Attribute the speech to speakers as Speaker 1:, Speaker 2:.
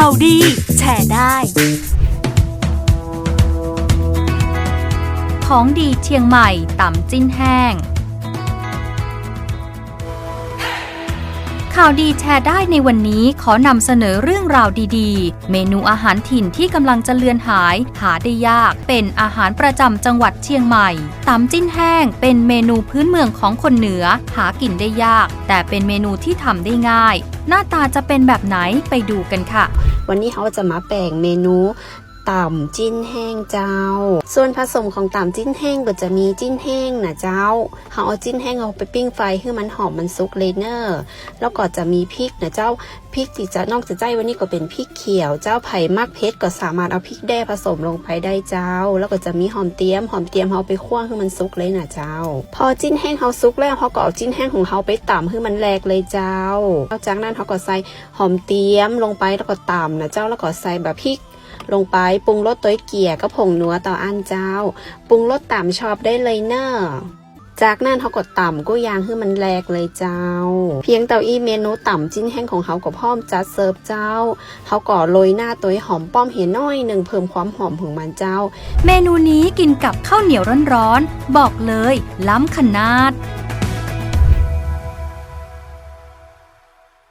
Speaker 1: ข่าวดี แชร์ได้
Speaker 2: ของดีเชียงใหม่ต่ำจิ้นแห้ง ข่าวดีแชร์ได้ในวันนี้ขอนำเสนอเรื่องราวดีๆ เมนูอาหารถิ่นที่กำลังจะเลือนหาย หาได้ยาก เป็นอาหารประจำจังหวัดเชียงใหม่ตำจิ้นแห้ง เป็นเมนูพื้นเมืองของคนเหนือ หากินได้ยาก แต่เป็นเมนูที่ทำได้ง่ายหน้าตาจะเป็นแบบไหนไปดูกันค่ะ
Speaker 3: วันนี้เขาจะมาแปลงเมนู ต่ำจิ้นแห้งเจ้า ส่วนผสมของต่ำจิ้นแห้งก็จะมีจิ้นแห้งนะเจ้าเขาเอาจิ้นแห้งเอาไปปิ้งไฟให้มันหอมมันสุกเลยเนอร์แล้วก็จะมีพริกนะเจ้าพริกที่จะนอกจากใจวันนี้ก็เป็นพริกเขียว เจ้าไผ่มากเพชรก็สามารถเอาพริกแด้ผสมลงไปได้เจ้า แล้วก็จะมีหอมเตียมหอมเตียมเขาไปคั่วให้มันสุกเลยนะเจ้า พอจิ้นแห้งเขาสุกแล้วเขาก็เอาจิ้นแห้งของเขาไปต่ำให้มันแหลกเลยเจ้าแล้วจากนั้นเขาก็ใส่หอมเตียมลงไปแล้วก็ต่ำนะเจ้าแล้วก็ใส่แบบพริก ลงไปปรุงรสตัวเกียก็ผงนัวต่ออันเจ้า ปรุงรสต่ำชอบได้เลยเนอะจากนั้นเขาก็ต่ำก็ยางให้มันแหลกเลยเจ้า เพียงเต่าอีเมนูต่ำจิ้นแห้งของเขาก็พร้อมจัดเสิร์ฟเจ้าเขาก็โรยหน้าตัวหอมป้อมเห็นน้อยหนึ่งเพิ่มความหอมของมันเจ้า
Speaker 2: เมนูนี้กินกับข้าวเหนียวร้อนๆบอกเลย ล้ำขนาด